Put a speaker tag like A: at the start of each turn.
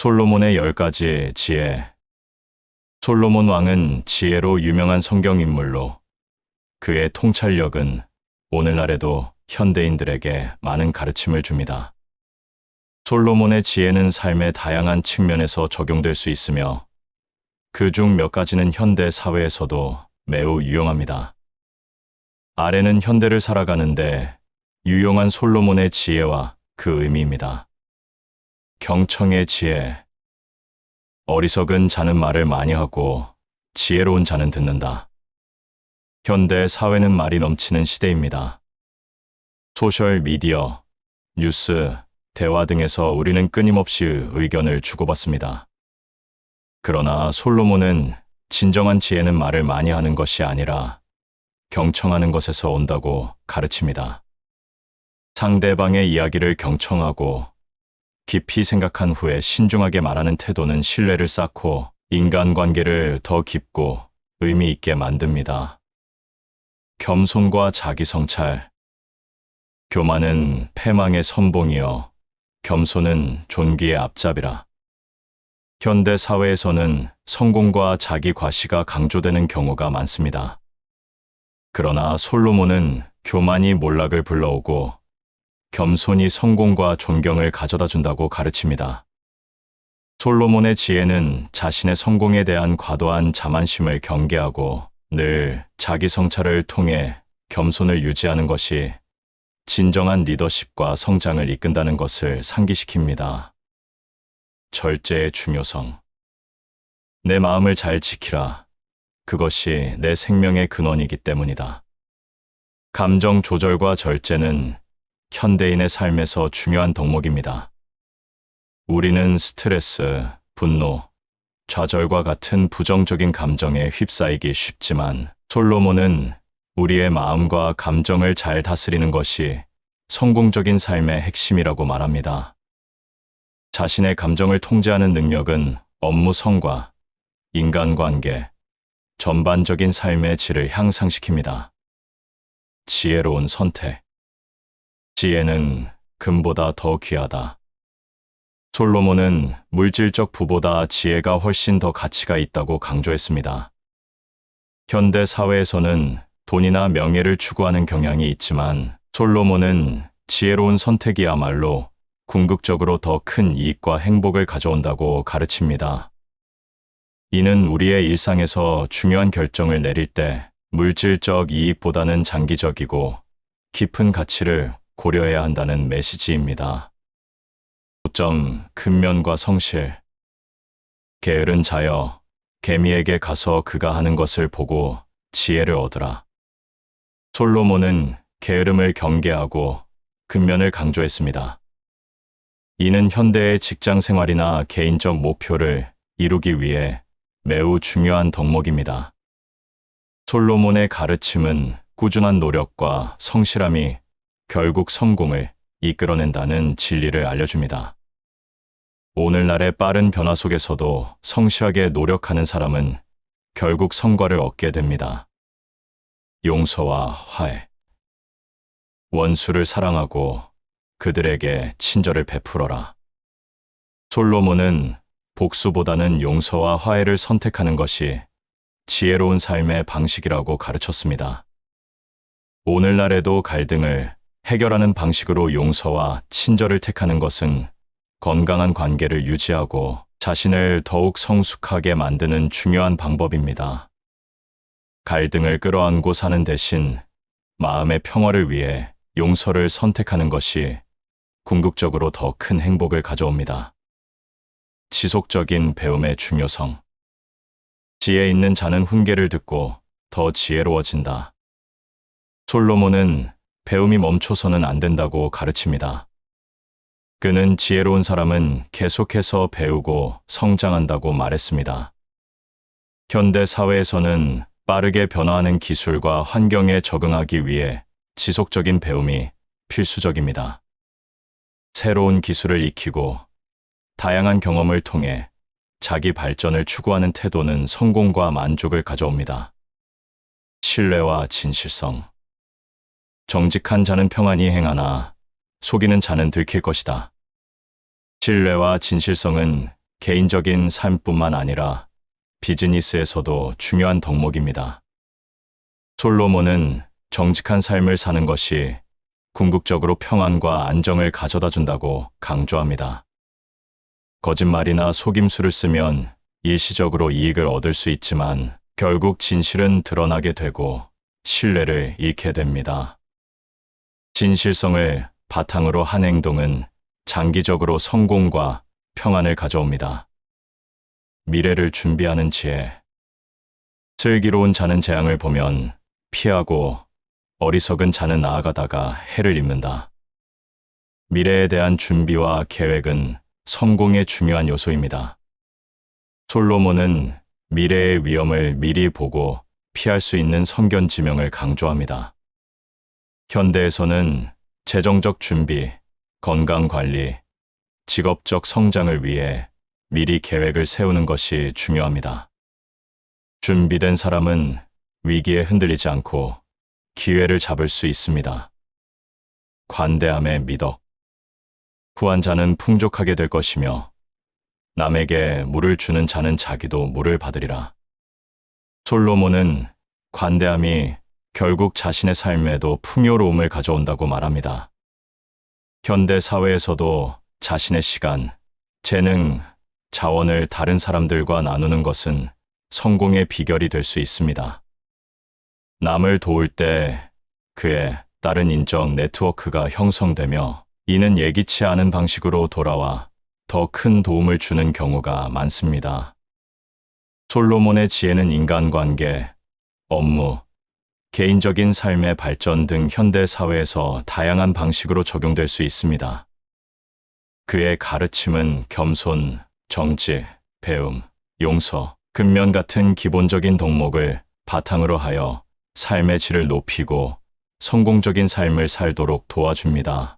A: 솔로몬의 열 가지 지혜. 솔로몬 왕은 지혜로 유명한 성경 인물로 그의 통찰력은 오늘날에도 현대인들에게 많은 가르침을 줍니다. 솔로몬의 지혜는 삶의 다양한 측면에서 적용될 수 있으며 그 중 몇 가지는 현대 사회에서도 매우 유용합니다. 아래는 현대를 살아가는데 유용한 솔로몬의 지혜와 그 의미입니다. 경청의 지혜. 어리석은 자는 말을 많이 하고 지혜로운 자는 듣는다. 현대 사회는 말이 넘치는 시대입니다. 소셜 미디어, 뉴스, 대화 등에서 우리는 끊임없이 의견을 주고받습니다. 그러나 솔로몬은 진정한 지혜는 말을 많이 하는 것이 아니라 경청하는 것에서 온다고 가르칩니다. 상대방의 이야기를 경청하고 깊이 생각한 후에 신중하게 말하는 태도는 신뢰를 쌓고 인간관계를 더 깊고 의미 있게 만듭니다. 겸손과 자기성찰. 교만은 패망의 선봉이요. 겸손은 존귀의 앞잡이라. 현대 사회에서는 성공과 자기 과시가 강조되는 경우가 많습니다. 그러나 솔로몬은 교만이 몰락을 불러오고 겸손이 성공과 존경을 가져다 준다고 가르칩니다. 솔로몬의 지혜는 자신의 성공에 대한 과도한 자만심을 경계하고 늘 자기 성찰을 통해 겸손을 유지하는 것이 진정한 리더십과 성장을 이끈다는 것을 상기시킵니다. 절제의 중요성. 내 마음을 잘 지키라. 그것이 내 생명의 근원이기 때문이다. 감정 조절과 절제는 현대인의 삶에서 중요한 덕목입니다. 우리는 스트레스, 분노, 좌절과 같은 부정적인 감정에 휩싸이기 쉽지만 솔로몬은 우리의 마음과 감정을 잘 다스리는 것이 성공적인 삶의 핵심이라고 말합니다. 자신의 감정을 통제하는 능력은 업무 성과, 인간관계, 전반적인 삶의 질을 향상시킵니다. 지혜로운 선택. 지혜는 금보다 더 귀하다. 솔로몬은 물질적 부보다 지혜가 훨씬 더 가치가 있다고 강조했습니다. 현대 사회에서는 돈이나 명예를 추구하는 경향이 있지만 솔로몬은 지혜로운 선택이야말로 궁극적으로 더 큰 이익과 행복을 가져온다고 가르칩니다. 이는 우리의 일상에서 중요한 결정을 내릴 때 물질적 이익보다는 장기적이고 깊은 가치를 고려해야 한다는 메시지입니다. 5점 근면과 성실 게으른 자여 개미에게 가서 그가 하는 것을 보고 지혜를 얻으라. 솔로몬은 게으름을 경계하고 근면을 강조했습니다. 이는 현대의 직장 생활이나 개인적 목표를 이루기 위해 매우 중요한 덕목입니다. 솔로몬의 가르침은 꾸준한 노력과 성실함이 결국 성공을 이끌어낸다는 진리를 알려줍니다. 오늘날의 빠른 변화 속에서도 성실하게 노력하는 사람은 결국 성과를 얻게 됩니다. 용서와 화해. 원수를 사랑하고 그들에게 친절을 베풀어라. 솔로몬은 복수보다는 용서와 화해를 선택하는 것이 지혜로운 삶의 방식이라고 가르쳤습니다. 오늘날에도 갈등을 해결하는 방식으로 용서와 친절을 택하는 것은 건강한 관계를 유지하고 자신을 더욱 성숙하게 만드는 중요한 방법입니다. 갈등을 끌어안고 사는 대신 마음의 평화를 위해 용서를 선택하는 것이 궁극적으로 더 큰 행복을 가져옵니다. 지속적인 배움의 중요성. 지혜 있는 자는 훈계를 듣고 더 지혜로워진다. 솔로몬은 배움이 멈춰서는 안 된다고 가르칩니다. 그는 지혜로운 사람은 계속해서 배우고 성장한다고 말했습니다. 현대 사회에서는 빠르게 변화하는 기술과 환경에 적응하기 위해 지속적인 배움이 필수적입니다. 새로운 기술을 익히고 다양한 경험을 통해 자기 발전을 추구하는 태도는 성공과 만족을 가져옵니다. 신뢰와 진실성. 정직한 자는 평안히 행하나 속이는 자는 들킬 것이다. 신뢰와 진실성은 개인적인 삶뿐만 아니라 비즈니스에서도 중요한 덕목입니다. 솔로몬은 정직한 삶을 사는 것이 궁극적으로 평안과 안정을 가져다 준다고 강조합니다. 거짓말이나 속임수를 쓰면 일시적으로 이익을 얻을 수 있지만 결국 진실은 드러나게 되고 신뢰를 잃게 됩니다. 진실성을 바탕으로 한 행동은 장기적으로 성공과 평안을 가져옵니다. 미래를 준비하는 지혜. 슬기로운 자는 재앙을 보면 피하고 어리석은 자는 나아가다가 해를 입는다. 미래에 대한 준비와 계획은 성공의 중요한 요소입니다. 솔로몬은 미래의 위험을 미리 보고 피할 수 있는 성견 지명을 강조합니다. 현대에서는 재정적 준비, 건강 관리, 직업적 성장을 위해 미리 계획을 세우는 것이 중요합니다. 준비된 사람은 위기에 흔들리지 않고 기회를 잡을 수 있습니다. 관대함의 미덕. 후한 자는 풍족하게 될 것이며 남에게 물을 주는 자는 자기도 물을 받으리라. 솔로몬은 관대함이 결국 자신의 삶에도 풍요로움을 가져온다고 말합니다. 현대 사회에서도 자신의 시간, 재능, 자원을 다른 사람들과 나누는 것은 성공의 비결이 될 수 있습니다. 남을 도울 때 그의 다른 인적 네트워크가 형성되며 이는 예기치 않은 방식으로 돌아와 더 큰 도움을 주는 경우가 많습니다. 솔로몬의 지혜는 인간관계, 업무, 개인적인 삶의 발전 등 현대 사회에서 다양한 방식으로 적용될 수 있습니다. 그의 가르침은 겸손, 정치, 배움, 용서, 근면 같은 기본적인 덕목을 바탕으로 하여 삶의 질을 높이고 성공적인 삶을 살도록 도와줍니다.